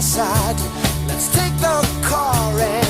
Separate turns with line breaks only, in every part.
side. Let's take the car and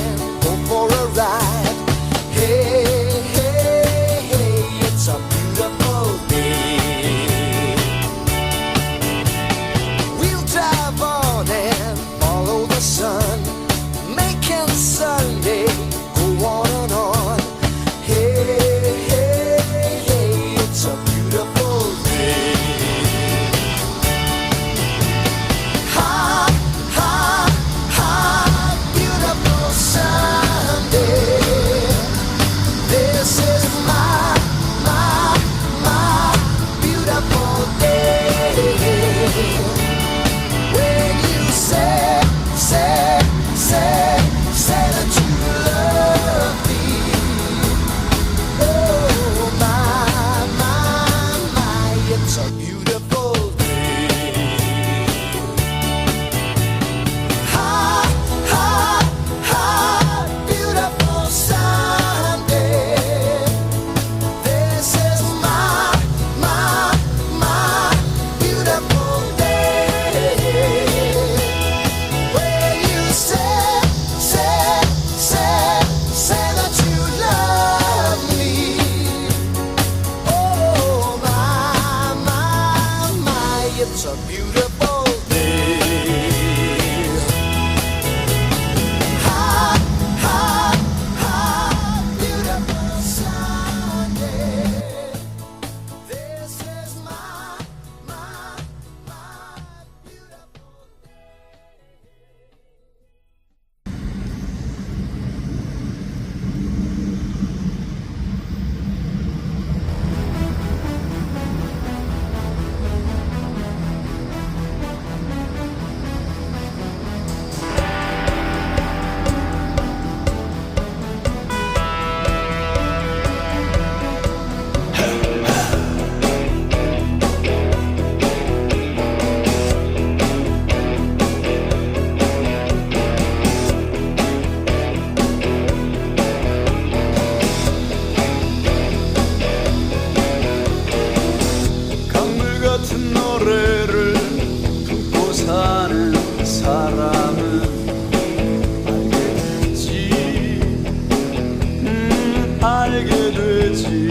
되지.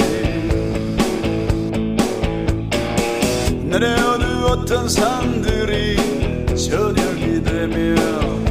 내려 어느 어떤 산들이 저녁이 되면